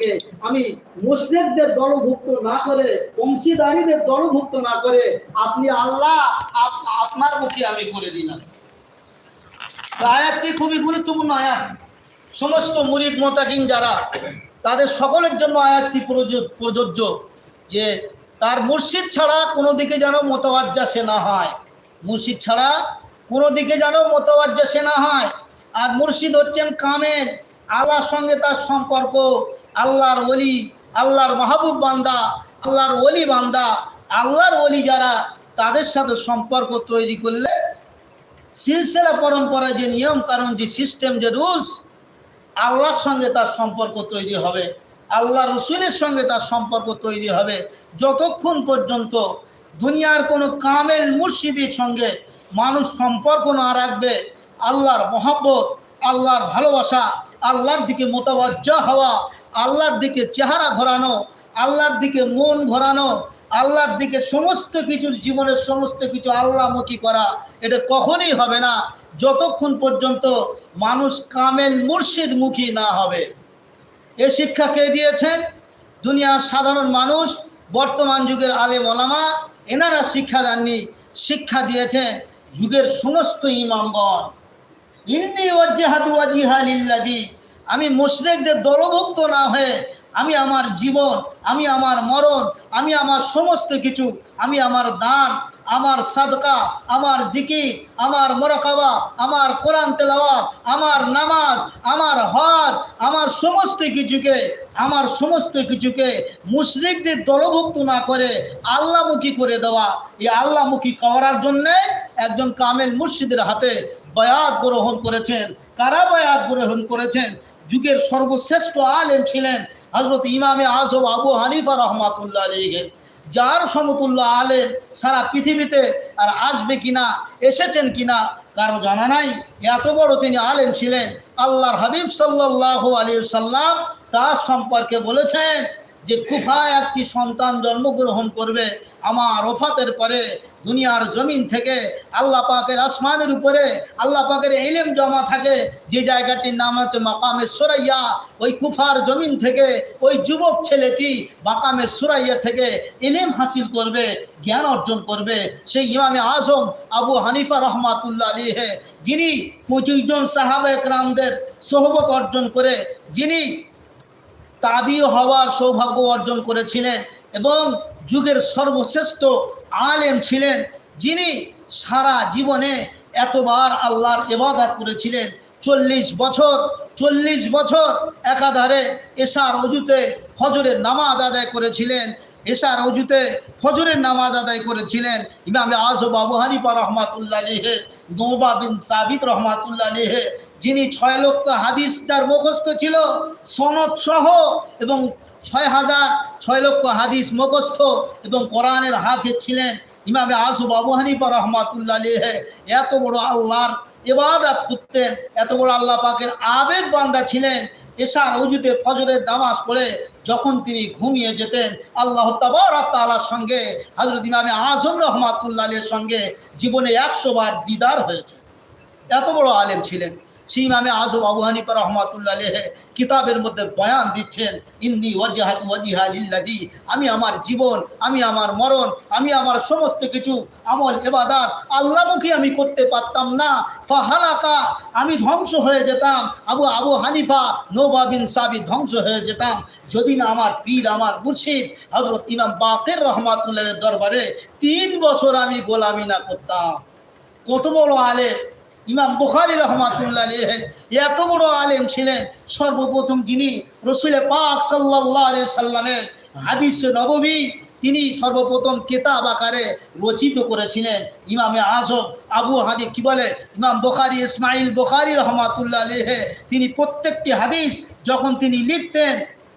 আমাদেরকে আমি মুসলিমদের দলভুক্ত না করে অংশীদারীদের দলভুক্ত না করে আপনি আল্লাহ আপনার মুখে আমি করে দিলাম। আয়াতটি খুবই গুরুত্বপূর্ণ আয়াত। সমস্ত মুরিদ, মোতাকিন যারা, তাদের সকলের জন্য আয়াতটি প্রযোজ্য প্রযোজ্য যে তার মুর্শিদ ছাড়া কোনো দিকে যেন মোতাবাজ্জা সে না হয়। মুর্শিদ ছাড়া কোনো দিকে যেন মোতাবাজ্জা সে না হয়। আর মুর্শিদ হচ্ছেন কামেল। আল্লাহর সঙ্গে তার সম্পর্ক, আল্লাহর ওলি, আল্লাহর মাহবুব বান্দা, আল্লাহর ওলি বান্দা, আল্লাহর ওলি যারা, তাদের সাথে সম্পর্ক তৈরি করলে সিলসিলা পরম্পরা যে নিয়ম কারণ যে সিস্টেম, যে রুলস, আল্লাহর সঙ্গে তার সম্পর্ক তৈরি হবে। আল্লাহ রসুলের সঙ্গে তার সম্পর্ক তৈরি হবে। যতক্ষণ পর্যন্ত দুনিয়ার কোনো কামেল মুর্শিদের সঙ্গে মানুষ সম্পর্ক না রাখবে, আল্লাহর মহব্বত, আল্লাহর ভালোবাসা আল্লাহর দিকে মোতাবজ্জা হওয়া, আল্লাহর দিকে চেহারা ঘোরানো, আল্লাহর দিকে মন ঘোরানো, আল্লাহর দিকে সমস্ত কিছুর জীবনের সমস্ত কিছু আল্লাহমুখী করা, এটা কখনই হবে না। যতক্ষণ পর্যন্ত মানুষ কামেল মুর্শিদমুখী না হবে। এ শিক্ষা কে দিয়েছেন? দুনিয়ার সাধারণ মানুষ, বর্তমান যুগের আলেম ওলামা, এনারা শিক্ষা দেননি। শিক্ষা দিয়েছেন যুগের সমস্ত ইমামগণ আমি মুশরিকদের দলভুক্ত না হয়ে আমি আমার জীবন, আমি আমার মরণ, আমি আমার সমস্ত কিছু, আমি আমার দান, আমার সাদকা, আমার জিকি আমার মরকাবা, আমার কোরআন তেলাওয়াত, আমার নামাজ, আমার হজ, আমার সমস্ত কিছুকে, আমার সমস্ত কিছুকে মুশরিকদের দলভুক্ত না করে আল্লাহমুখী করে দেওয়া। এই আল্লাহমুখী করার জন্যে একজন কামেল মুর্শিদের হাতে বয়াত গ্রহণ করেছেন। কারা বয়াত গ্রহণ করেছেন? যুগের সর্বশ্রেষ্ঠ আলেম ছিলেন হজরত ইমামে আজম আবু হানিফা রহমাতুল্লাহ আলীহের যার সমতুল্য আলেম সারা পৃথিবীতে আর আসবে কিনা, এসেছেন কিনা, কারও জানা নাই। এত বড় তিনি আলেম ছিলেন। আল্লাহর হাবিব সাল্লাহ আলী সাল্লাম তার সম্পর্কে বলেছেন যে কুফায় একটি সন্তান জন্মগ্রহণ করবে, আমার ওফাতের পরে দুনিয়ার জমিন থেকে আল্লাহ পাকের আসমানের উপরে আল্লাহ পাকের এলেম জমা থাকে। যে জায়গাটির নাম হচ্ছে মাকামে সুরাইয়া। ওই কুফার জমিন থেকে ওই যুবক ছেলেটি মাকামে সুরাইয়া থেকে এলেম হাসিল করবে, জ্ঞান অর্জন করবে। সেই ইমামে আজম আবু হানিফা রহমাতুল্লাহ আলীহে যিনি পঁচিশ জন সাহাবা একরামদের সোহবত অর্জন করে, যিনি তাবি হওয়ার সৌভাগ্য অর্জন করেছিলেন এবং যুগের সর্বশ্রেষ্ঠ আলেম ছিলেন, যিনি সারা জীবনে এতবার আল্লাহর এবাদাত করেছিলেন। চল্লিশ বছর চল্লিশ বছর একাধারে এশার অজুতে ফজরের নামাজ আদায় করেছিলেন। এশার অজুতে ফজরের নামাজ আদায় করেছিলেন। ইমামে আজব আবু হানিফা রহমাতুল্লাহ আলিহে নৌবা বিন সাবিত রহমাতুল্লাহ আলিহে যিনি ছয় লক্ষ হাদিস তার মুখস্থ ছিল, সনদ সহ এবং ছয় হাজার ছয় লক্ষ হাদিস মুখস্থ এবং কোরআনের হাফেজ ছিলেন ইমামে আসুব আবু হানিফা রহমাতুল্লাহ এত বড় আল্লাহর এবাদাত করতেন, এত বড় আল্লাহ পাকের আবেদ বান্দা ছিলেন। এশার উজুতে ফজরের নামাজ পড়ে যখন তিনি ঘুমিয়ে যেতেন, আল্লাহ তালার সঙ্গে হজরত ইমামে আজম রহমাতুল্লাহ সঙ্গে জীবনে একশো বার দিদার হয়েছে এত বড় আলেম ছিলেন। সেই ইমামে আজম আবু হানিফা রহমাতুল্লাহ কিতাবের মধ্যে বয়ান দিচ্ছেন, ইন্নি ওয়াজিহাত ওয়াজিহা লিল্লাদি আমি আমার জীবন, আমি আমার মরণ, আমি আমার সমস্ত কিছু, আমল এবাদাত আল্লাহমুখী আমি করতে পারতাম না। ফাহালাকা, আমি ধ্বংস হয়ে যেতাম। আবু আবু হানিফা, নোবা বিন সাবি ধ্বংস হয়ে যেতাম। যদি না আমার পীর, আমার মুর্শিদ হজরত ইমাম বাকের রহমাতুল্লাহের দরবারে তিন বছর আমি গোলামি না করতাম। কত বড় আলেম। ইমাম বুখারি রহমাতুল্লাহ এত বড় আলেম ছিলেন, সর্বপ্রথম যিনি রসুল পাক সাল্লাহ সাল্লামের হাদিস নববী, তিনি সর্বপ্রথম কেতাব আকারে রচিত করেছিলেন ইমামে আজম। আবু হাদি কি বলে? ইমাম বুখারি ইসমাইল বুখারি রহমাতুল্লাহ আলাইহি, তিনি প্রত্যেকটি হাদিস যখন তিনি লিখতেন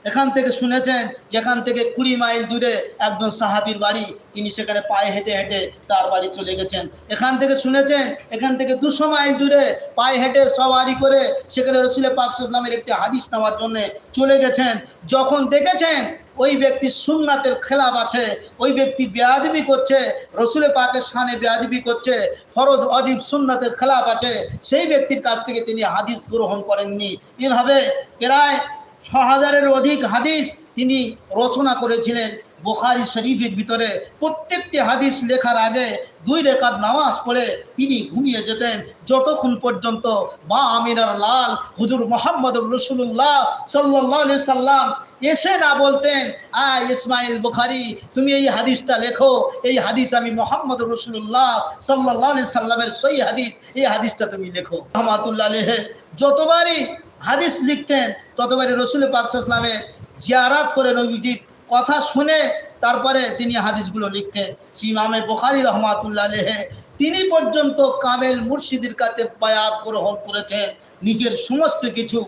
এখান থেকে শুনেছেন, যেখান থেকে কুড়ি মাইল দূরে একজন সাহাবির বাড়ি, তিনি সেখানে পায়ে হেঁটে হেঁটে তার বাড়ি চলে গেছেন। এখান থেকে শুনেছেন, এখান থেকে দুশো মাইল দূরে পায়ে হেঁটে সওয়ারি করে সেখানে রসুলে পাকসামের একটি হাদিস নেওয়ার জন্য চলে গেছেন। যখন দেখেছেন ওই ব্যক্তি সুন্নাতের খেলাপ আছে, ওই ব্যক্তি বেয়াদবি করছে রসুলে পাকের সানে বেয়াদবি করছে, ফরজ অজীব সুন্নাতের খেলাপ আছে, সেই ব্যক্তির কাছ থেকে তিনি হাদিস গ্রহণ করেননি। এভাবে প্রায় ছ হাজারের অধিক হাদিস তিনি রচনা করেছিলেন বোখারি শরীফের ভিতরে। প্রত্যেকটি হাদিস লেখার আগে দুই রেখার নামাজ পড়ে তিনি ঘুমিয়ে যেতেন। যতক্ষণ পর্যন্ত মা আমিনার লাল হুজুর মোহাম্মদ রসুল্লাহ সাল্লাহ সাল্লাম এসে না বলতেন আ ইসমাইল বুখারি, তুমি এই হাদিসটা লেখো। এই হাদিস আমি মোহাম্মদ রসুল্লাহ সাল্লাহ সাল্লামের সই হাদিস। এই হাদিসটা তুমি লেখো। রহমাতুল্লাহ যতবারই হাদিস লিখতেন, ততবারই রসুল পাকসালামে জিয়ারাত করে নবীজিৎ কথা শুনে তারপরে তিনি হাদিসগুলো লিখতেন। ইমামে বোখারি রহমাতুল্লাহ আলেহে তিনি পর্যন্ত কামেল মুর্শিদের কাছে বায়াত গ্রহণ করেছেন। নিজের সমস্ত কিছু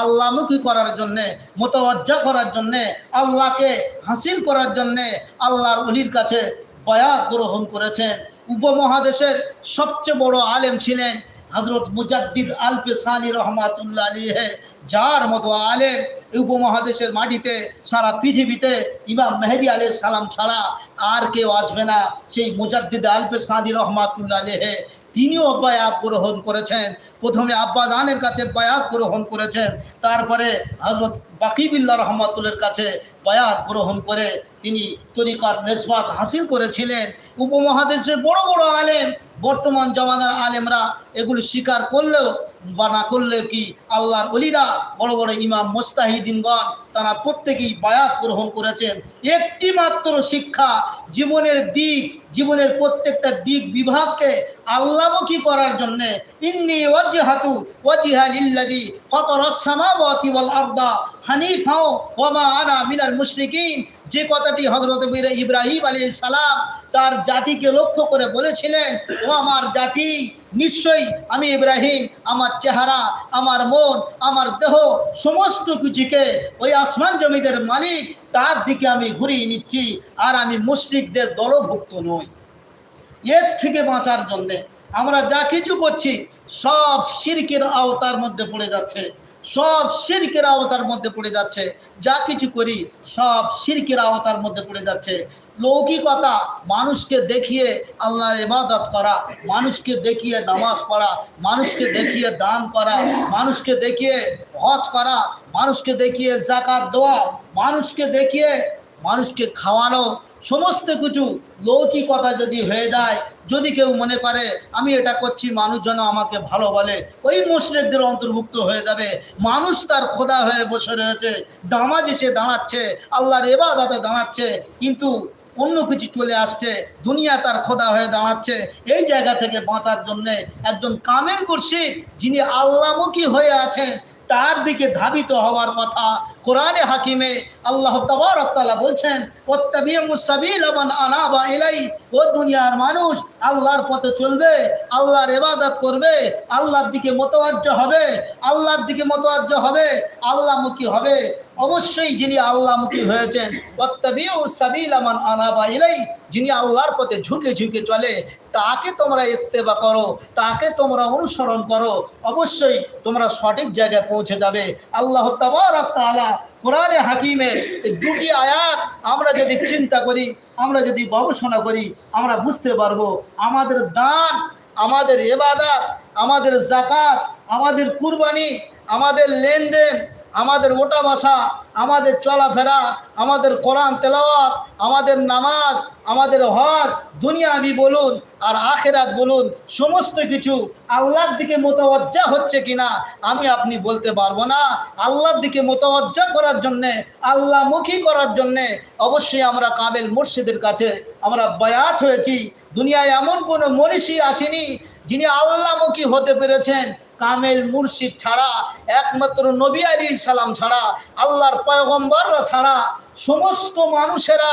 আল্লাহমুখী করার জন্যে, মোতওয়াজ্জা করার জন্যে, আল্লাহকে হাসিল করার জন্যে আল্লাহর অলির কাছে বায়াত গ্রহণ করেছেন। উপমহাদেশের সবচেয়ে বড় আলেম ছিলেন হজরত মুজাদ্দিদ আল পেসানি রহমাতুল্লাহ আলিহে যার মতো আলেম উপমহাদেশের মাটিতে সারা পৃথিবীতে ইমাম মেহেদি আলী সালাম ছাড়া আর কেউ আসবে না। সেই মুজাদ্দিদ আলপে সাদি রহমাতুল্লাহ আলেহে তিনিও বায়াত গ্রহণ করেছেন। প্রথমে আব্বা জানের কাছে বায়াত গ্রহণ করেছেন। তারপরে হজরত বাকিবিল্লা রহমাতুল্লের কাছে বায়াত গ্রহণ করে তিনি তরিকার নেসবাত হাসিল করেছিলেন। উপমহাদেশের বড় বড় আলেম বর্তমান জমানার আলেমরা এগুলো স্বীকার করলেও বা না করলেও কি আল্লাহর অলিরা, বড় বড় ইমাম মোস্তাহিদিনগণ, তারা প্রত্যেকেই বায়াত গ্রহণ করেছেন। একটি মাত্র শিক্ষা জীবনের দিক, জীবনের প্রত্যেকটা দিক বিভাগকে আল্লামুখী করার জন্যে ইন্নি ওয়াজহাতু ওয়াজিহা লিল্লাযী ফাতারাস সামাওয়াতি ওয়াল আরদা হানিফাও ওয়া মা আনা মিনাল মুশরিকিন। যে কথাটি হযরত ইব্রাহিম আলাইহিস সালাম তার জাতিকে লক্ষ্য করে বলেছিলেন, ও আমার জাতি, নিশ্চয়ই আমি ইব্রাহিম, আমার চেহারা, আমার মন, আমার দেহ, সমস্ত কিছুকে ওই আসমান জমিদের মালিক, তার দিকে আমি ঘুরিয়ে নিচ্ছি, আর আমি মুশরিকদের দলভুক্ত নই। এর থেকে বাঁচার জন্যে আমরা যা কিছু করছি, সব শিরকের আওতার মধ্যে পড়ে যাচ্ছে। সব শিরকের আওতার মধ্যে পড়ে যাচ্ছে। যা কিছু করি, সব শিরকের আওতার মধ্যে পড়ে যাচ্ছে। লৌকিকতা, মানুষকে দেখিয়ে আল্লাহর ইবাদত করা, মানুষকে দেখিয়ে নামাজ পড়া, মানুষকে দেখিয়ে দান করা, মানুষকে দেখিয়ে হজ করা, মানুষকে দেখিয়ে জাকাত দেওয়া, মানুষকে দেখিয়ে মানুষকে খাওয়ানো, সমস্ত কিছু লৌকিকতা যদি হয়ে যায়, যদি কেউ মনে করে, আমি এটা করছি, মানুষ যেন আমাকে ভালো বলে। ওই মুশরেকদের অন্তর্ভুক্ত হয়ে যাবে। মানুষ তার খোদা হয়ে বসে রয়েছে। দামাজ এসে দাঁড়াচ্ছে, আল্লাহর এবাদাতে দাঁড়াচ্ছে। কিন্তু অন্য কিছু চলে আসছে, দুনিয়া তার খোদা হয়ে দাঁড়াচ্ছে। এই জায়গা থেকে বাঁচার জন্যে একজন কামেল মুর্শিদ যিনি আল্লামুখী হয়ে আছেন, তার দিকে ধাবিত হওয়ার কথা কোরআনে হাকিমে আল্লাহ তাবারক বলছেন আনাবা ইলাই ও দুনিয়ার মানুষ, আল্লাহর পথে চলবে, আল্লাহর ইবাদত করবে, আল্লাহর দিকে মোতওয়াজ্জ হবে, আল্লাহর দিকে মোতওয়াজ্জ হবে আল্লাহমুখী হবে। অবশ্যই যিনি আল্লাহমুখী হয়েছেন ওত্তাবিউসাবিলামান আনাবা ইলাই যিনি আল্লাহর পথে ঝুঁকে ঝুঁকে চলে, তাকে তোমরা ইত্তেবা করো, তাকে তোমরা অনুসরণ করো, অবশ্যই তোমরা সঠিক জায়গায় পৌঁছে যাবে। আল্লাহ তাআলা কোরআনে হাকিমের দুটি আয়াত আমরা যদি চিন্তা করি, আমরা যদি গবেষণা করি, আমরা বুঝতে পারব আমাদের দান, আমাদের এবাদাত আমাদের জাকাত আমাদের কুরবানি, আমাদের লেনদেন আমাদের ওটা বসা আমাদের চলাফেরা, আমাদের কোরআন তেলাওয়াত, আমাদের নামাজ, আমাদের হজ, দুনিয়া আমি বলুন আর আখেরাত বলুন, সমস্ত কিছু আল্লাহর দিকে মোতাবজ্জা হচ্ছে কিনা আমি আপনি বলতে পারব না। আল্লাহর দিকে মোতাবজ্জা করার জন্যে, আল্লাহমুখী করার জন্যে অবশ্যই আমরা কাবেল মুর্শিদের কাছে আমরা বয়াত হয়েছি। দুনিয়ায় এমন কোনো মনীষী আসেনি যিনি আল্লাহমুখী হতে পেরেছেন। কামেল মুর্শিদ ছাড়া, একমাত্র নবী আলী সালাম ছাড়া, আল্লাহর পয়গম্বররা ছাড়া, সমস্ত মানুষেরা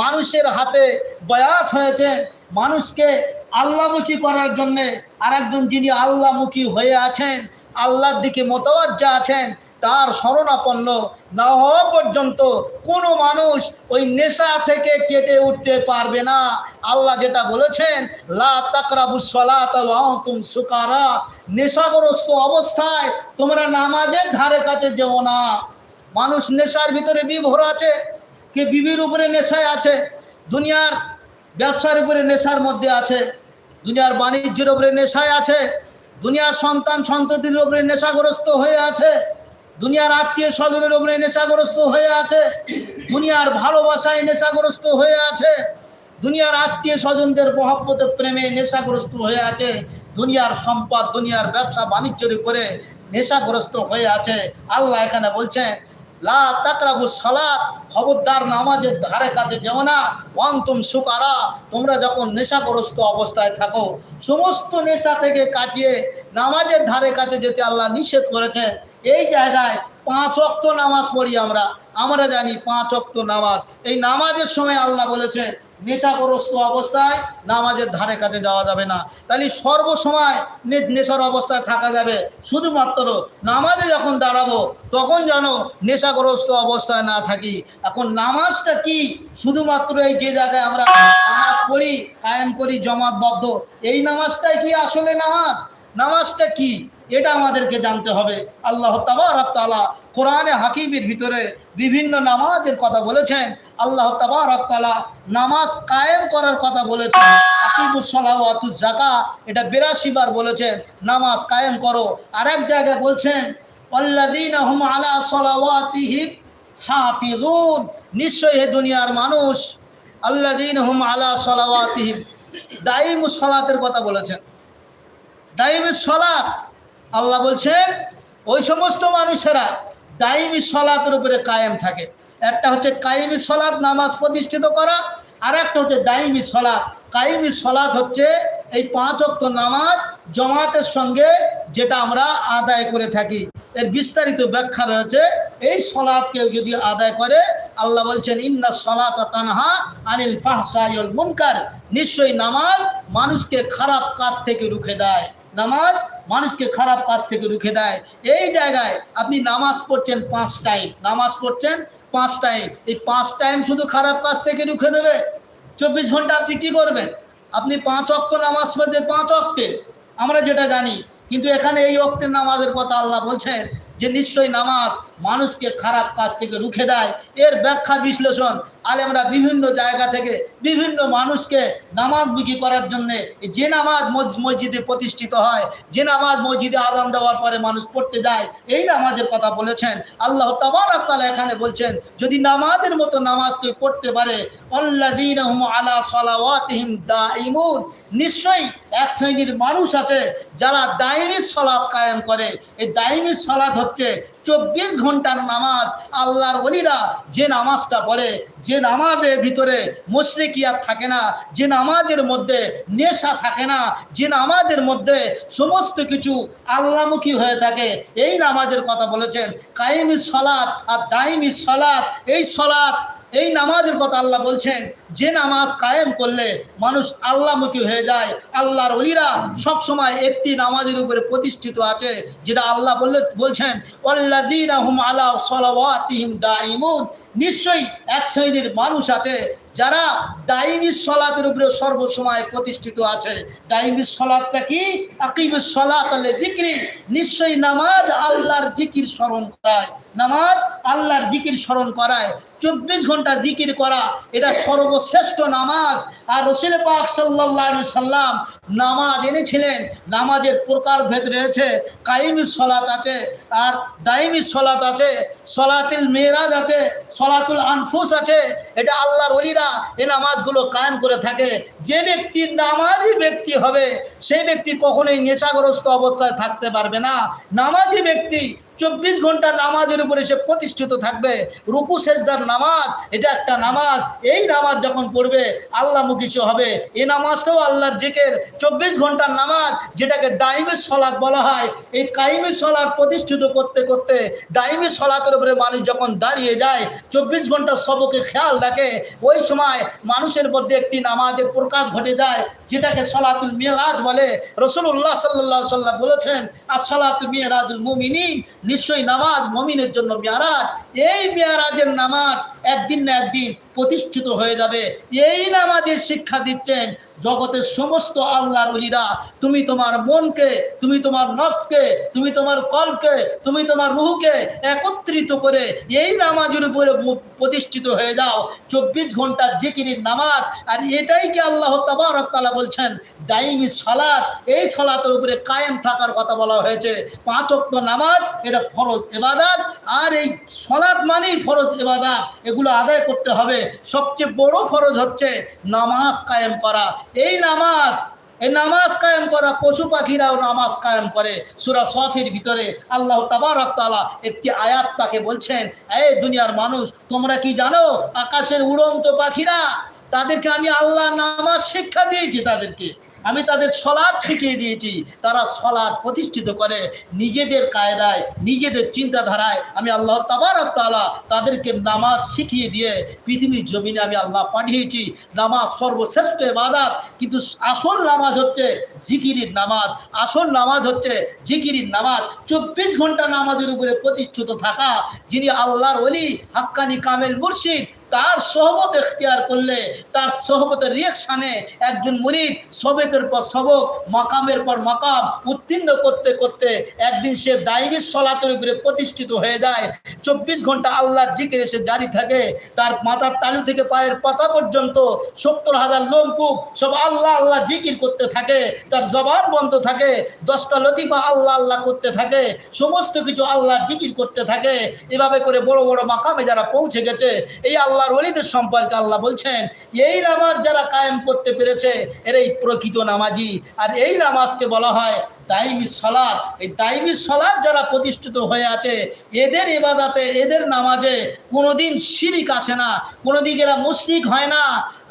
মানুষের হাতে বয়াত হয়েছে। মানুষকে আল্লাহমুখী করার জন্যে আর একজন যিনি আল্লামুখী হয়ে আছেন, আল্লাহর দিকে মতবাজ্জা আছেন তার শরণাপন্ন না হওয়া পর্যন্ত কোনো মানুষ ওই নেশা থেকে কেটে উঠতে পারবে না। আল্লাহ যেটা বলেছেন, লা তুম সুকারা নেশাগ্রস্ত অবস্থায় তোমরা নামাজের ধারে কাছে যেও না। মানুষ নেশার ভিতরে বিভোর আছে, কে বিবির উপরে নেশায় আছে, দুনিয়ার ব্যবসার উপরে নেশার মধ্যে আছে, দুনিয়ার বাণিজ্যের উপরে নেশায় আছে, দুনিয়ার সন্তান সন্ততির উপরে নেশাগ্রস্ত হয়ে আছে। দুনিয়ার আত্মীয় স্বজনের উপরে নেশাগ্রস্ত হয়ে আছে, দুনিয়ার ভালোবাসায় নেশাগ্রস্ত হয়ে আছে, দুনিয়ার আত্মীয় স্বজনদের মহব্বত প্রেমে নেশাগ্রস্ত হয়ে আছে, দুনিয়ার সম্পদ, দুনিয়ার ব্যবসা বাণিজ্যের উপরে নেশাগ্রস্ত হয়ে আছে। আল্লাহ এখানে বলছেন, লা তাকরাবু সালাত, খবরদার নামাজের ধারে কাছে যেও না ওয়ান্তুম সুকারা তোমরা যখন নেশাগ্রস্ত অবস্থায় থাকো, সমস্ত নেশা থেকে কাটিয়ে নামাজের ধারে কাছে যেতে আল্লাহ নিষেধ করেছে এই জায়গায় পাঁচ অক্ত নামাজ পড়ি আমরা। আমরা জানি পাঁচ অক্ত নামাজ। এই নামাজের সময় আল্লাহ বলেছে, নেশাগ্রস্ত অবস্থায় নামাজের ধারে কাছে যাওয়া যাবে না। তাহলে সর্বসময় নেশার অবস্থায় থাকা যাবে। শুধুমাত্র নামাজে যখন দাঁড়াবো, তখন যেন নেশাগ্রস্ত অবস্থায় না থাকি। এখন নামাজটা কি? শুধুমাত্র এই যে জায়গায় আমরা নামাজ পড়ি, কায়েম করি জমাতবদ্ধ এই নামাজটাই কি আসলে নামাজ? নামাজটা কি? এটা আমাদেরকে জানতে হবে। আল্লাহ তাআলা কোরআনে হাকিমের ভিতরে বিভিন্ন নামাজের কথা বলেছেন। আল্লাহ তাআলা নামাজ কায়েম করার কথা বলেছেন। আকিমুস সালাওয়াতুজ যাকা এটা 82 বার বলেছেন, নামাজ কায়েম করো। আর এক জায়গায় বলছেন আল্লাযীনা হুম আলা সালাওয়াতিহিম হাফিজুন নিশ্চয়ই হে দুনিয়ার মানুষ, আল্লাযীনা হুম আলা সালাওয়াতিহিম। দাইমুস সালাতের কথা বলেছেন। দাইমি সলাৎ আল্লাহ বলছেন ওই সমস্ত মানুষেরা দাইমি সলাতের উপরে কায়েম থাকে। একটা হচ্ছে কায়েমি সলাৎ নামাজ প্রতিষ্ঠিত করা, আর একটা হচ্ছে দাইমি সলাৎ কায়েমি সলাৎ হচ্ছে এই পাঁচ অক্ত নামাজ জমাতের সঙ্গে যেটা আমরা আদায় করে থাকি। এর বিস্তারিত ব্যাখ্যা রয়েছে, এই সলাৎ কেউ যদি আদায় করে, আল্লাহ বলছেন, ইন্না সলাত তানহা আনিল ফাহসাইল মুনকার। নিশ্চয়ই নামাজ মানুষকে খারাপ কাজ থেকে রুখে দেয়। নামাজ মানুষকে খারাপ কাজ থেকে রুখে দেয়। এই জায়গায় আপনি নামাজ পড়ছেন পাঁচ টাইম। নামাজ পড়ছেন পাঁচ টাইম। এই পাঁচ টাইম শুধু খারাপ কাজ থেকে রুখে দেবে? চব্বিশ ঘণ্টা আপনি কি করবেন? আপনি পাঁচ অক্ট নামাজ পড়ছেন পাঁচ অক্টে আমরা যেটা জানি, কিন্তু এখানে এই অক্টের নামাজের কথা আল্লাহ বলছেন যে নিশ্চয়ই নামাজ মানুষকে খারাপ কাজ থেকে রুখে দেয়, এর ব্যাখ্যা বিশ্লেষণ আলেমরা বিভিন্ন জায়গা থেকে বিভিন্ন মানুষকে নামাজ নামাজমুখী করার জন্যে যে নামাজ মসজিদে প্রতিষ্ঠিত হয়, যে নামাজ মসজিদে আদান দেওয়ার পরে মানুষ পড়তে যায়, এই নামাজের কথা বলেছেন। আল্লাহ তাআলা এখানে বলছেন, যদি নামাজের মতো নামাজ কেউ পড়তে পারে আলা দাইমুন নিশ্চয়ই এক শ্রেণির মানুষ আছে যারা দাইমি সলাৎ কায়েম করে। এই দাইমি সলাৎ হচ্ছে চব্বিশ ঘণ্টার নামাজ আল্লাহর অলিরা যে নামাজটা পড়ে, যে নামাজের ভিতরে মুশ্রিকিয়া থাকে না, যে নামাজের মধ্যে নেশা থাকে না, যে নামাজের মধ্যে সমস্ত কিছু আল্লামুখী হয়ে থাকে, এই নামাজের কথা বলেছেন। কায়েমি সলাৎ আর দাইমি সলাৎ, এই সলাৎ এই নামাজের কথা আল্লাহ বলছেন, যে নামাজ কায়েম করলে মানুষ আল্লাহমুখী হয়ে যায়। আল্লাহর অলিরা সব সময় একটি নামাজের উপরে প্রতিষ্ঠিত আছে, যেটা আল্লাহ বললে, বলছেন নিশ্চয়ই এক শ্রেণির মানুষ আছে যারা দাইমি সলাতের উপরে সর্বসময় প্রতিষ্ঠিত আছে। দাইমি সলাতটা কি? আকিমুস সলাত বিক্রি নিশ্চয়ই নামাজ আল্লাহর জিকির স্মরণ করায়। নামাজ আল্লাহর জিকির স্মরণ করায়। চব্বিশ ঘণ্টা জিকির করা, এটা সর্বশ্রেষ্ঠ নামাজ। আর রসুল পাক সাল্লাম নামাজ এনেছিলেন, নামাজের প্রকারভেদ রয়েছে কাইমি সলাত আছে, আর দাইমি সলাত আছে, সলাতুল মেয়েরাজ আছে, সলাতুল আনফুস আছে, এটা আল্লাহর অলিরা এ নামাজগুলো কায়েম করে থাকে। যে ব্যক্তি নামাজি ব্যক্তি হবে, সেই ব্যক্তি কখনোই নেশাগ্রস্ত অবস্থায় থাকতে পারবে না। নামাজি ব্যক্তি চব্বিশ ঘণ্টা নামাজের উপরে সে প্রতিষ্ঠিত থাকবে। রুকু, সেজদার নামাজ, এটা একটা নামাজ। এই নামাজ যখন পড়বে, আল্লাহমুখী সে হবে। এই নামাজটাও আল্লাহর জিকের। চব্বিশ ঘণ্টার নামাজ, যেটাকে দাইমের সলাদ বলা হয়, এই কাইমের সলাদ প্রতিষ্ঠিত করতে করতে দাইমের সলাতের উপরে মানুষ যখন দাঁড়িয়ে যায়, চব্বিশ ঘণ্টার সবকে খেয়াল রাখে। ওই সময় মানুষের মধ্যে একটি নামাজের প্রকাশ ঘটে যায়। যেটাকে সলাতুল মিরাজ বলে রসুল্লাহ সাল্লাহ সাল্লাম বলেছেন আর সলাতুল মিরাজুল মমিনী নিশ্চয়ই নামাজ মমিনের জন্য মেয়ারাজ এই মেয়ারাজের নামাজ একদিন না একদিন প্রতিষ্ঠিত হয়ে যাবে। এই নামাজের শিক্ষা দিচ্ছেন জগতের সমস্ত আল্লাহর উলিরা তুমি তোমার মনকে, তুমি তোমার নফসকে, তুমি তোমার কলকে তুমি তোমার রুহকে একত্রিত করে এই নামাজের উপরে প্রতিষ্ঠিত হয়ে যাও। চব্বিশ ঘণ্টা জিকিরির নামাজ, আর এটাই কি আল্লাহ তাবারক তাআলা বলছেন? ডাইমি সলাৎ এই সলাতের উপরে কায়েম থাকার কথা বলা হয়েছে। পাঁচ ওয়াক্ত নামাজ, এটা ফরজ এবাদাত আর এই সলাৎ মানেই ফরজ এবাদাত এগুলো আদায় করতে হবে। সবচেয়ে বড় ফরজ হচ্ছে নামাজ কায়েম করা। এই নামাজ এই নামাজ কায়েম করা পশু পাখিরাও নামাজ কায়েম করে। সুরা সফির ভিতরে আল্লাহ তাবার তাআলা একটি আয়াত তাকে বলছেন, এই দুনিয়ার মানুষ, তোমরা কি জানো, আকাশের উড়ন্ত পাখিরা, তাদেরকে আমি আল্লাহ নামাজ শিক্ষা দিয়েছি তাদেরকে। আমি তাদের সলাদ শিখিয়ে দিয়েছি। তারা সলাদ প্রতিষ্ঠিত করে নিজেদের কায়দায়, নিজেদের চিন্তাধারায় আমি আল্লাহ তাবারক তাআলা তাদেরকে নামাজ শিখিয়ে দিয়ে পৃথিবীর জমিনে আমি আল্লাহ পাঠিয়েছি। নামাজ সর্বশ্রেষ্ঠ এবাদাত কিন্তু আসল নামাজ হচ্ছে জিকিরির নামাজ। আসল নামাজ হচ্ছে জিকিরির নামাজ। চব্বিশ ঘণ্টা নামাজের উপরে প্রতিষ্ঠিত থাকা, যিনি আল্লাহর অলি হাক্কানি কামেল মুর্শিদ তার সহবত এখতিয়ার করলে, তার সহবতের রিয়াকশানে একজন মুরিদ সবেকের পর সবক, মাকামের পর মাকাম উত্তীর্ণ করতে করতে একদিন সে দাইবের সলাতের উপরে প্রতিষ্ঠিত হয়ে যায়। চব্বিশ ঘণ্টা আল্লাহর জিকির এসে জারি থাকে। তার মাথার তালু থেকে পায়ের পাতা পর্যন্ত সত্তর হাজার লোমকুক সব আল্লাহ আল্লাহ জিকির করতে থাকে। তার জবান বন্ধ থাকে। দশটা লতিফা আল্লাহ আল্লাহ করতে থাকে। সমস্ত কিছু আল্লাহ জিকির করতে থাকে। এভাবে করে বড় বড় মাকামে যারা পৌঁছে গেছে, এই আল্লাহর ওলিদের সম্পর্কে আল্লাহ বলছেন, এই নামাজ যারা কায়েম করতে পেরেছে, এর এই প্রকৃত নামাজি। আর এই নামাজকে বলা হয় দাইমি সলাদ এই দাইমি সলাদ যারা প্রতিষ্ঠিত হয়ে আছে, এদের এবাদাতে এদের নামাজে কোনোদিন শিরিক আসে না, কোনোদিন এরা মুশরিক হয় না।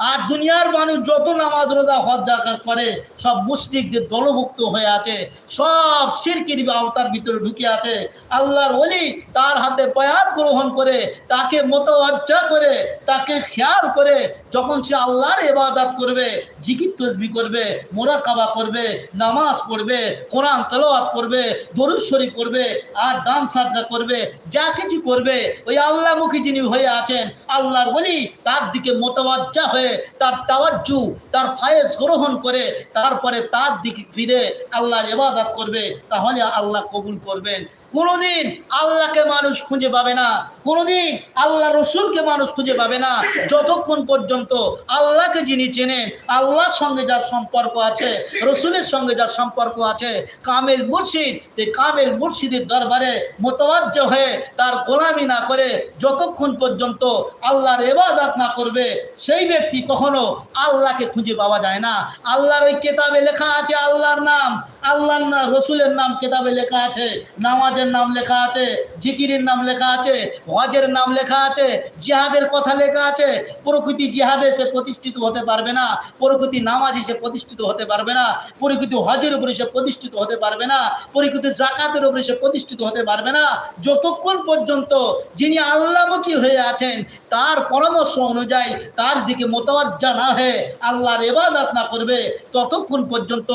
আর দুনিয়ার মানুষ যত নামাজ রোজা, হজ জাকাত করে, সব মুশরিকদের দলভুক্ত হয়ে আছে, সব শিরকির আওতার ভিতরে ঢুকে আছে। আল্লাহর ওলি তার হাতে বয়াত গ্রহণ করে, তাকে মোতওয়াজ্জা করে, তাকে খেয়াল করে, যখন সে আল্লাহর এবাদাত করবে, জিকির, তসবি করবে, মোরাকাবা করবে, নামাজ পড়বে, কোরআন তেলাওয়াত করবে, দরুদ শরীফ করবে আর দান সাদকা করবে, যা কিছু করবে, ওই আল্লাহমুখী যিনি হয়ে আছেন, আল্লাহর বলি তার দিকে মোতবাজ্জা হয়ে তার তাওয়াজ্জু, তার ফায়েজ গ্রহণ করে, তারপরে তার দিকে ফিরে আল্লাহর ইবাদত করবে, তাহলে আল্লাহ কবুল করবেন। কোনোদিন আল্লাহকে মানুষ খুঁজে পাবে না, কোনোদিন আল্লাহ রসুলকে মানুষ খুঁজে পাবে না। যতক্ষণ পর্যন্ত আল্লাহকে যিনি চেনেন, আল্লাহর সঙ্গে যার সম্পর্ক আছে, রসুলের সঙ্গে যার সম্পর্ক আছে, কামেল মুর্শিদ এই কামেল মুর্শিদের দরবারে মোতবাজ্য হয়ে তার গোলামি না করে যতক্ষণ পর্যন্ত আল্লাহর এবাদত না করবে, সেই ব্যক্তি কখনো আল্লাহকে খুঁজে পাওয়া যায় না। আল্লাহর ওই কেতাবে লেখা আছে, আল্লাহর নাম। আল্লাহর না রসুলের নাম কেতাবে লেখা আছে, নামাজের নাম লেখা আছে, জিকিরের নাম লেখা আছে, হজের নাম লেখা আছে, জিহাদের কথা লেখা আছে। প্রকৃতি জিহাদে সে প্রতিষ্ঠিত হতে পারবে না, প্রকৃতি নামাজ সে প্রতিষ্ঠিত হতে পারবে না, প্রকৃতি হজের উপরে সে প্রতিষ্ঠিত হতে পারবে না, প্রকৃতি জাকাতের উপরে সে প্রতিষ্ঠিত হতে পারবে না। যতক্ষণ পর্যন্ত যিনি আল্লাহমুখী হয়ে আছেন, তার পরামর্শ অনুযায়ী তার দিকে মোতাবাজ্জা না হয়ে আল্লাহর এবাদত না করবে, ততক্ষণ পর্যন্ত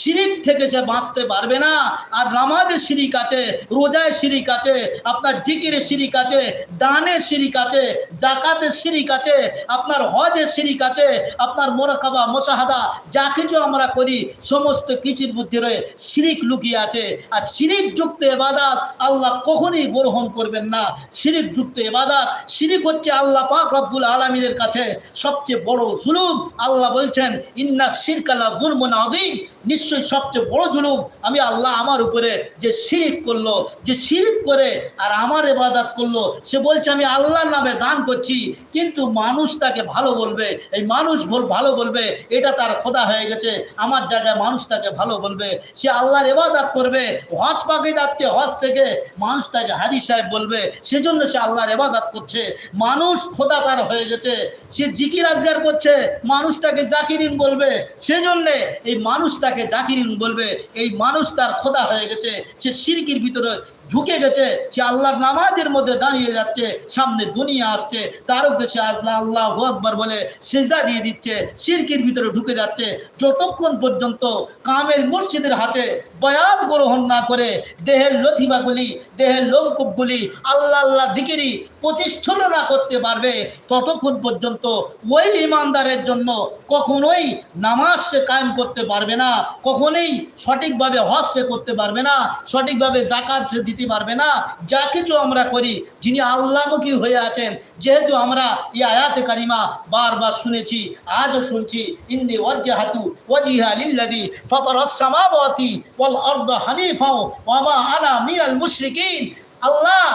শিরিক থেকে সে বাঁচতে পারবে না। আর নামাজের শিরিক আছে রোজায় শিরিক আছে, আপনার জিকিরের শিরিক আছে, দানের শিরিক আছে জাকাতের শিরিক আছে, আপনার হজের শিরিক আছে, আপনার মোরাকাবা, মোশাহাদা, যা কিছু আমরা করি, সমস্ত কিছুর রয়ে শিরিক লুকিয়ে আছে। আর শিরিক যুক্ত এবাদাত আল্লাহ কখনই গ্রহণ করবেন না। শিরিক যুক্ত এবাদাত শিরিক হচ্ছে আল্লাহ পাক রব্বুল আলমীদের কাছে সবচেয়ে বড় জুলুম। আল্লাহ বলছেন, ইন্না শিরকালা গুলমুন আদিম নিশ্চয়ই সবচেয়ে বড় জুলুম। আমি আল্লাহ আমার উপরে যে শিরিক করল, যে শিরিক করে আর আমার এবাদাত করল, সে বলছে, আমি আল্লাহর নামে দান করছি, কিন্তু মানুষ তাকে ভালো বলবে। এই মানুষ ভালো বলবে, এটা তার খোদা হয়ে গেছে। আমার জায়গায় মানুষ তাকে ভালো বলবে। সে আল্লাহর এবাদাত করবে। হজ পাকে যাচ্ছে, হজ থেকে মানুষ তাকে হাদি সাহেব বলবে। সেজন্য সে আল্লাহর এবাদাত করছে। মানুষ খোদা তার হয়ে গেছে। সে জিকির আজগার করছে। মানুষ তাকে জাকিরিন বলবে। সেজন্যে এই মানুষ তাকে জাকিরিন বলবে। এই মানুষ তার খোদা হয়ে গেছে সে সিরকির ভিতরে ঝুঁকে গেছে, সে আল্লাহর নামাজের মধ্যে দাঁড়িয়ে যাচ্ছে, সামনে দুনিয়া আসছে তার উদ্দেশ্যে আল্লাহ আল্লাহ আকবর বলে সেজদা দিয়ে দিচ্ছে সিরকির ভিতরে ঢুকে যাচ্ছে। যতক্ষণ পর্যন্ত কামেল মসজিদের হাতে বয়াত গ্রহণ না করে, দেহের লথিবাগুলি দেহের লোমকূপগুলি আল্লাহ আল্লাহ জিকিরি প্রতিষ্ঠিত না করতে পারবে, ততক্ষণ পর্যন্ত ওই ইমানদারের জন্য কখনোই নামাজ সে কায়েম করতে পারবে না, কখনোই সঠিকভাবে হজ সে করতে পারবে না, সঠিকভাবে জাকাত দিতে পারবে না, যা কিছু আমরা করি, যিনি আল্লাহমুখী হয়ে আছেন, যেহেতু আমরা এই আয়াতে কারিমা বারবার শুনেছি, আজও শুনছি ইন্দি ওয়াজ্জাহাতু ওয়াজিহা লিল্লাযী ফাতারাস সামাওয়াতি ওয়াল আরদা হানিফা ওয়া মা আনা মিনাল মুশরিকিন। আল্লাহ,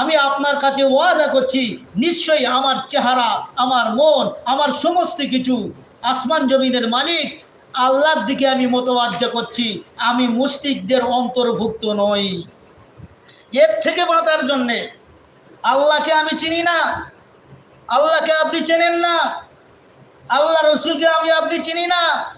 আমি আপনার কাছে ওয়াদা করছি, নিশ্চয়ই আমার চেহারা, আমার মন, আমার সমস্ত কিছু, আসমান জমিনের মালিক, আল্লাহর দিকে আমি মতবাজ্য করছি, আমি মুশরিকদের অন্তর্ভুক্ত নই। এর থেকে বাঁচার জন্যে। আল্লাহকে আমি চিনি না। আল্লাহকে আপনি চেনেন না। আল্লাহ রসুলকে আমি আপনি চিনি না।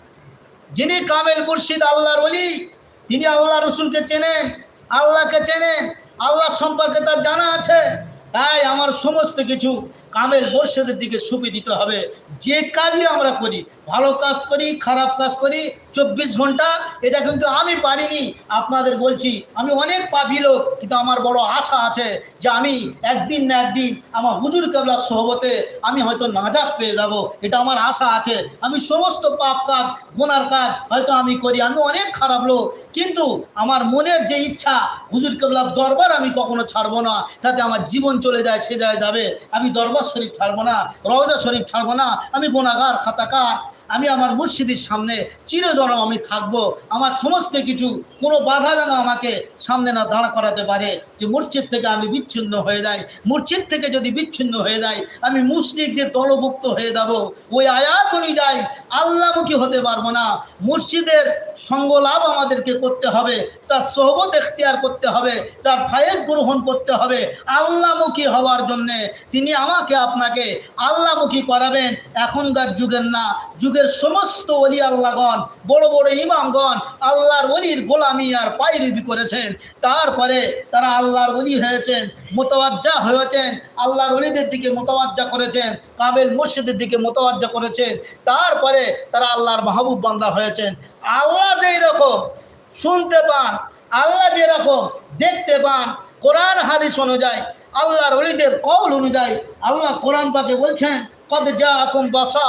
যিনি কামেল মুর্শিদ, আল্লাহর অলি তিনি আল্লাহ রসুলকে চেনেন, আল্লাহকে চেনেন। আল্লাহ সম্পর্কে তার জানা আছে। তাই আমার সমস্ত কিছু কামেল মোর্শেদের দিকে সুপি দিতে হবে। যে কাজই আমরা করি, ভালো কাজ করি, খারাপ কাজ করি, চব্বিশ ঘণ্টা, এটা কিন্তু আমি পারিনি। আপনাদের বলছি, আমি অনেক পাপি লোক, কিন্তু আমার বড় আশা আছে যে আমি একদিন না একদিন আমার হুজুর কেবলার সহবতে আমি হয়তো নাজাত পেয়ে যাব। এটা আমার আশা আছে। আমি সমস্ত পাপ কাজ, গোনার কাজ হয়তো আমি করি। আমি অনেক খারাপ লোক, কিন্তু আমার মনের যে ইচ্ছা, হুজুর কেবলার দরবার আমি কখনো ছাড়বো না। তাতে আমার জীবন চলে যায়, সে যায় যাবে। আমি দরবার শরীফ ছাড়বো না, রওজা শরীফ ছাড়বো না, আমি গোনাগার খাতাকার, আমি আমার মুর্শিদের সামনে চিরজনম আমি থাকব। আমার সমস্ত কিছু কোনো বাধা যেন আমাকে সামনে না দাঁড়া করাতে পারে যে মসজিদ থেকে আমি বিচ্ছিন্ন হয়ে যাই। মসজিদ থেকে যদি বিচ্ছিন্ন হয়ে যাই, আমি মুসলিকদের দলভুক্ত হয়ে যাব। ওই আয়াত অনুযায়ী আল্লাহমুখী হতে পারব না। মসজিদের সঙ্গ লাভ আমাদেরকে করতে হবে। তার সহবত এখতিয়ার করতে হবে, তার ফায়েজ গ্রহণ করতে হবে। আল্লাহমুখী হওয়ার জন্যে তিনি আমাকে আপনাকে আল্লাহমুখী করাবেন। এখনকার যুগের না, যুগের সমস্ত অলি আল্লাহগণ, বড় বড় ইমামগণ আল্লাহর অলির গোলামি আর পাইরিবি করেছেন। তারপরে তারা আল্লাহর অলি হয়েছেন, মোতওয়াজ্জা হয়েছেন, আল্লাহর অলিদের দিকে মোতওয়াজ্জা করেছেন, কাবেল মুর্শিদের দিকে মোতওয়াজ্জা করেছেন। তারপরে তারা আল্লাহর মাহবুব বান্দা হয়েছেন। আল্লাহ যেই রকম শুনতে পান, আল্লাহ যেরকম দেখতে পান, কোরআন, হাদিস অনুযায়ী, আল্লাহর অলিদের কৌল অনুযায়ী আল্লাহ কোরআন পাকে বলছেন, কদ যা আকুম বাসা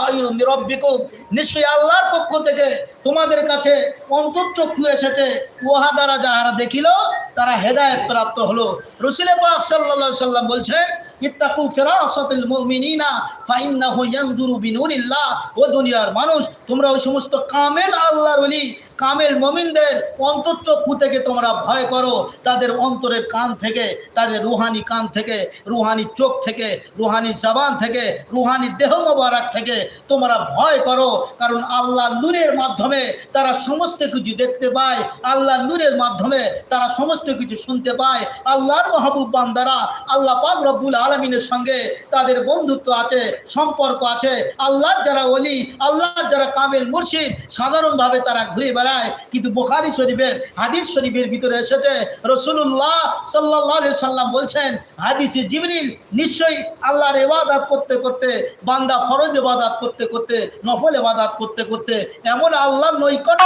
নিশ্চয়ই আল্লাহর পক্ষ থেকে তোমাদের কাছে অন্তর্চক্ষু এসেছে, উহা দ্বারা যারা দেখিল, তারা হেদায়েত প্রাপ্ত হলো। রসুলে পাক সাল্লাল্লাহু সাল্লাম বলছেন, ইত্তাকু মুমিনিনা, ফাইন্নাহু ইয়ানজুরু বিনুরিল্লাহ ও দুনিয়ার মানুষ, তোমরা ওই সমস্ত কামেল আল্লাহর ওলি, কামেল মমিনদের থেকে তোমরা ভয় করো। তাদের অন্তরের কান থেকে, তাদের রুহানি কান থেকে, রুহানি চোখ থেকে, রুহানি জবান থেকে, রুহানি দেহ মোবারক থেকে তোমরা ভয় করো। কারণ আল্লাহ নূরের মাধ্যমে তারা সমস্ত কিছু দেখতে পায়, আল্লাহ নূরের মাধ্যমে তারা সমস্ত কিছু শুনতে পায়। আল্লাহর মাহবুব বান্দারা, আল্লাহ পাক রব্বুল আলমিনের সঙ্গে তাদের বন্ধুত্ব আছে, সম্পর্ক আছে। আল্লাহর যারা অলি আল্লাহর যারা কামেল মুর্শিদ, সাধারণভাবে তারা ঘুরে বেড়ায়। কিন্তু বোখারি শরীফের, হাদিস শরীফের ভিতরে এসেছে রসুল্লাহ সাল্লাহ সাল্লাম বলছেন, হাদিসে জিবরিল নিশ্চয়ই আল্লাহর এবাদাত করতে করতে, বান্দা ফরজ এবাদাত করতে করতে, নফল এবাদাত করতে করতে, এমন আল্লাহর নৈকট্য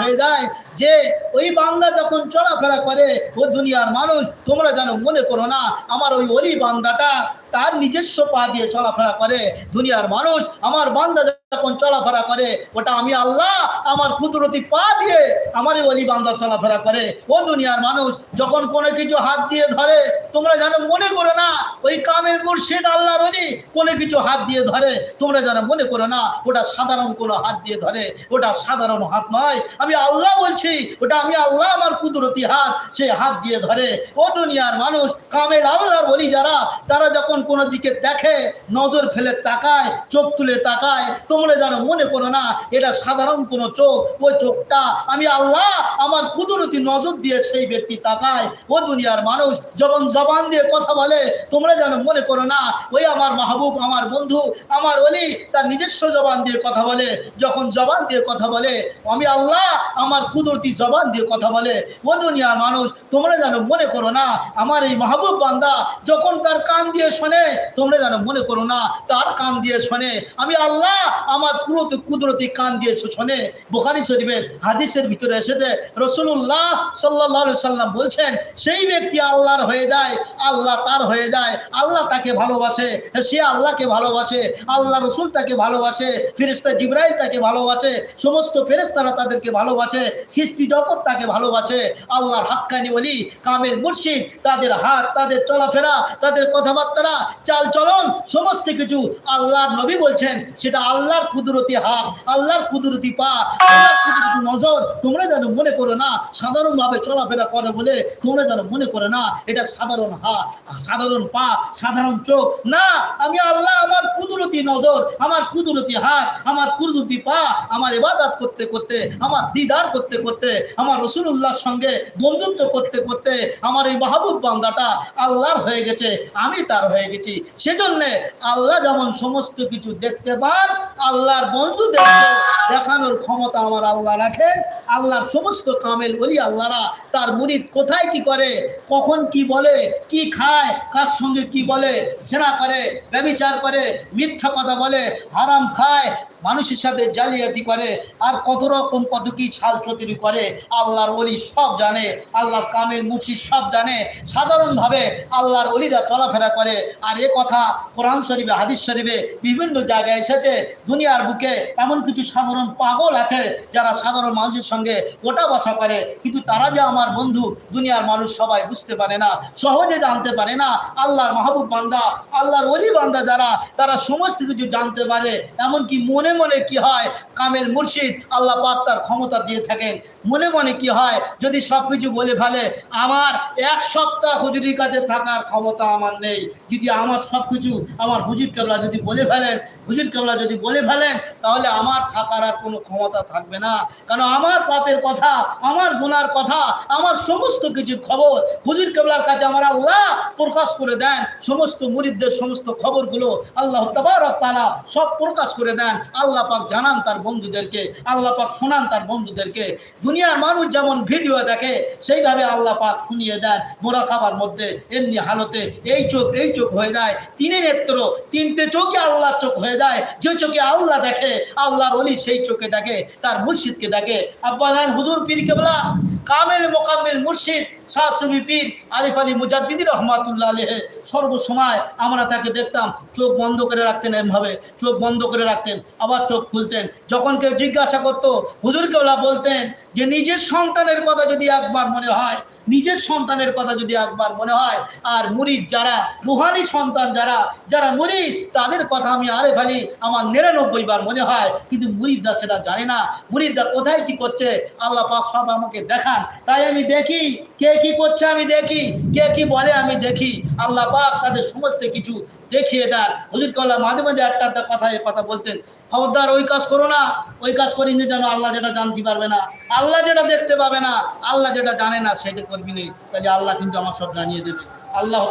হয়ে যায়। যে ওই বান্দা যখন চলাফেরা করে, ও দুনিয়ার মানুষ, তোমরা যেন মনে করো না, আমার ওই অলি বান্দাটা তার নিজস্ব পা দিয়ে চলাফেরা করে। দুনিয়ার মানুষ আমার বান্দা যখন চলাফেরা করে, ওটা আমি আল্লাহ আমার কুদরতি পা দিয়ে আমার এই অলি বান্দা চলাফেরা করে। ও দুনিয়ার মানুষ যখন কোনো কিছু হাত দিয়ে ধরে, তোমরা যেন মনে করো না, ওই কামের মুর্শিদ আল্লাহর অলি কোনো কিছু হাত দিয়ে ধরে। তোমরা যেন মনে করো না, ওটা সাধারণ কোনো হাত দিয়ে ধরে, ওটা সাধারণ হাত নয়। আমি আল্লাহ বলছি, ওটা আমি আল্লাহ আমার কুদরতি হাত, সে হাত দিয়ে ধরে। ও দুনিয়ার মানুষ, কামের আল্লাহ বলি যারা, তারা যখন কোনো দিকে দেখে, নজর ফেলে তাকায়, চোখ তুলে তাকায়, তোমরা যেন মনে করো না, এটা সাধারণ কোনো চোখ, ওই চোখটা আমি আল্লাহ আমার কুদরতি নজর দিয়ে সেই ব্যক্তি তাকায়। ও দুনিয়ার মানুষ, যখন জবান দিয়ে কথা বলে, তোমরা যেন মনে করো না, ওই আমার মাহবুব, আমার বন্ধু, আমার অলি তার নিজস্ব জবান দিয়ে কথা বলে। যখন জবান দিয়ে কথা বলে, আমি আল্লাহ আমার কুদরতি জবান দিয়ে কথা বলে। ও দুনিয়ার মানুষ, তোমরা যেন মনে করো না, আমার এই মাহবুব বান্দা যখন তার কান দিয়ে শোনে তোমরা যেন মনে করো না, তার কান দিয়ে শোনে। আমি আল্লাহ আমার কুদরতি কুদরতি কান দিয়ে শোনে। বোখারি শরীফের হাদিসের ভিতরে এসেছে রসুল্লাহ সাল্লাহ সাল্লাম বলছেন, সেই ব্যক্তি আল্লাহর হয়ে যায়, আল্লাহ তার হয়ে যায়, আল্লাহ তাকে ভালোবাসে, সে আল্লাহকে ভালোবাসে, আল্লাহ রসুল তাকে ভালোবাসে ফেরেস্তা জিব্রাইল তাকে ভালোবাসে, সমস্ত ফেরেস্তারা তাদেরকে ভালোবাসে, সৃষ্টি জগৎ তাকে ভালোবাসে, আল্লাহর হাক্কানি বলি কামের মুর্শিদ, তাদের হাত, তাদের চলাফেরা, তাদের কথাবার্তা চাল চলন, সমস্ত কিছু আল্লাহর নবী বলছেন। সেটা আল্লাহর কুদরতি হাত আল্লাহর কুদরতি পা কুদরতি নজর। তোমরা যেন মনে করো না, সাধারণভাবে চলাফেরা করে বলে তোমরা যেন মনে করো না, এটা সাধারণ হাত সাধারণ পা, সাধারণ চোখ। না, আমি আল্লাহ আমার কুদরতি নজর, আমার কুদরতি হাত আমার কুদরতি পা, আমার ইবাদত করতে করতে, আমার দিদার করতে করতে, আমার রসুল্লাহর সঙ্গে বন্ধুত্ব করতে করতে, আমার এই মাহবুব বান্দাটা আল্লাহর হয়ে গেছে, আমি তার হয়ে গেছি সেজন্য আল্লাহ যেমন সমস্ত কিছু দেখতে পান, আল্লাহর বন্ধুদের দেখানোর ক্ষমতা আমার আল্লাহ রাখেন। আল্লাহর সমস্ত কামেল বলি আল্লাহরা তার মুরিদ কোথায় কি করে, কখন কি বলে, কি খায়, কার সঙ্গে কি বলে সেনা করে, ব্যবিচার করে, মিথ্যা কথা বলে, হারাম খায় মানুষের সাথে জালিয়াতি করে, আর কত রকম, কত কি ছাল চতুরি করে, আল্লাহর অলি সব জানে, আল্লাহর কামের মুচি সব জানে। সাধারণভাবে আল্লাহর অলিরা চলাফেরা করে। আর এ কথা কোরআন শরীফে, হাদিস শরীফে বিভিন্ন জায়গায় এসেছে। দুনিয়ার বুকে এমন কিছু সাধারণ পাগল আছে, যারা সাধারণ মানুষের সঙ্গে ওটা বসা করে। কিন্তু তারা যে আমার বন্ধু, দুনিয়ার মানুষ সবাই বুঝতে পারে না, সহজে জানতে পারে না। আল্লাহর মাহবুব বান্দা, আল্লাহর অলি বান্দা যারা, তারা সমস্ত কিছু জানতে পারে। এমনকি মনে মনে মনে কি হয়? কামেল মুর্শিদ আল্লাহ পাক তার ক্ষমতা দিয়ে থাকেন। মনে মনে কি হয়? যদি সব কিছু বলে ফেলে, আমার এক সপ্তাহ হুজুরির কাছে থাকার ক্ষমতা আমার নেই। যদি আমার সব কিছু আমার হুজুর কেবলা যদি বলে ফেলেন হুজুর কেবলা যদি বলে ফেলেন, তাহলে আমার থাকার আর কোনো ক্ষমতা থাকবে না। কারণ আমার পাপের কথা, আমার গুনার কথা, আমার সমস্ত কিছুর খবর হুজুর কেবলার কাছে আমার আল্লাহ প্রকাশ করে দেন। সমস্ত মুরিদদের সমস্ত খবরগুলো আল্লাহ তাআলা সব প্রকাশ করে দেন। আল্লাহ পাক জানান তার বন্ধুদেরকে, আল্লাহ পাক শোনান তার বন্ধুদেরকে। দুনিয়ার মানুষ যেমন ভিডিও দেখে, সেইভাবে আল্লাহ পাক শুনিয়ে দেন। মোরা খাবার মধ্যে এমনি হালতে এই চোখ এই চোখ হয়ে যায়। তিনে নেত্র, তিনটে চোখে আল্লাহ চোখ হয়ে যায়। যে চোখে আল্লাহ দেখে, আল্লাহর অলি সেই চোখে দেখে, তার মুর্শিদকে দেখে, আব্বা হুজুর, পীর কেবলা, কামেল মোকামেল মুর্শিদ শাহ সুফি পীর আলী মুজাদ্দিদি রহমাতুল্লাহ আলহে সর্বসময় আমরা তাকে দেখতাম, চোখ বন্ধ করে রাখতেন এমভাবে চোখ বন্ধ করে রাখতেন, আবার চোখ খুলতেন। যখন কেউ জিজ্ঞাসা করতো, হুজুর কেবলা বলতেন যে, নিজের সন্তানের কথা যদি একবার মনে হয়, নিজের সন্তানের কথা যদি একবার মনে হয়, আর মুরিদ যারা, রুহানি সন্তান যারা যারা মুরিদ, তাদের কথা আমি আরে ফেলি আমার নিরানব্বই বার মনে হয়, কিন্তু মুরিদরা সেটা জানে না। মুরিদরা কোথায় কি করছে? আল্লাহ পাক সব আমাকে দেখান। তাই আমি দেখি, কে কি করছে আমি দেখি? কে কি বলে আমি দেখি। আল্লাহ পাক তাদের সমস্ত কিছু দেখিয়ে দেন। হুজুর কাল্লা মাঝে মাঝে একটা কথা কথা বলতেন। খবরদার, ওই কাজ করো না। ওই কাজ করি করিনি যেন আল্লাহ যেটা জানতে পারবে না। আল্লাহ যেটা দেখতে পাবে না, আল্লাহ যেটা জানে না, সেটা করবি নেই তাহলে আল্লাহ কিন্তু আমার সব জানিয়ে দেবে। আল্লাহ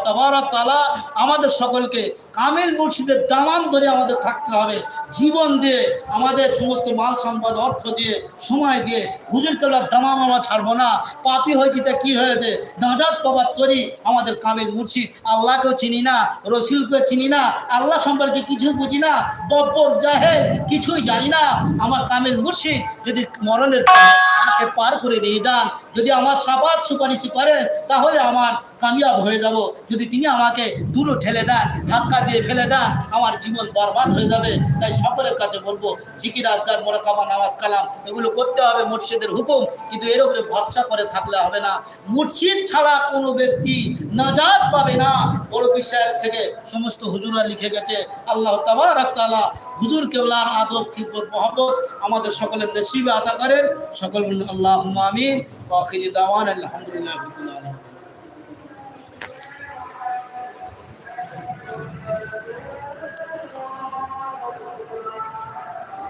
তালা আমাদের সকলকে কামিল মুর্শিদের দামান ধরে আমাদের থাকতে হবে। জীবন দিয়ে, আমাদের সমস্ত মাল সম্পদ, অর্থ দিয়ে, সময় দিয়ে হুজুর কেবলার দামাম আমরা ছাড়বো না। পাপি হয়েছি তা কি হয়েছে? দাঁড়াত পাবার তরি আমাদের কামিল মুর্শিদ। আল্লাহকেও চিনি না রসিলকে চিনি না, আল্লাহ সম্পর্কে কিছু বুঝি না, বব্বর জাহেল কিছুই জানি না। আমার কামিল মুর্শিদ যদি মরণের আমাকে পার করে নিয়ে যান। যদি আমার সাবাদ সুপারিশ করেন, তাহলে আমার কামিয়াব হয়ে যাব। যদি তিনি আমাকে দূরে ঠেলে দেন, ধাক্কা দিয়ে ফেলে দেন, আমার জীবন বরবাদ হয়ে যাবে। তাই সকলের কাছে বলব, জিকির, আজগার, মোরাকাবা, নামাজ, কালাম, এগুলো করতে হবে মুর্শিদের হুকুম। কিন্তু এর উপরে ভরসা করে থাকলে হবে না। মুর্শিদ ছাড়া কোনো ব্যক্তি নাজাত পাবে না। বড় বিশ্বাস থেকে সমস্ত হুজুরা লিখে গেছে, আল্লাহ তাবারাক তাআলা হুজুর কেবলার আদব, খিদমত, মহব্বত আমাদের সকলের নসিবে আদা করেন। সকল আল্লাহ আমিন। আখিরি দাওয়ান আলহামদুলিল্লাহ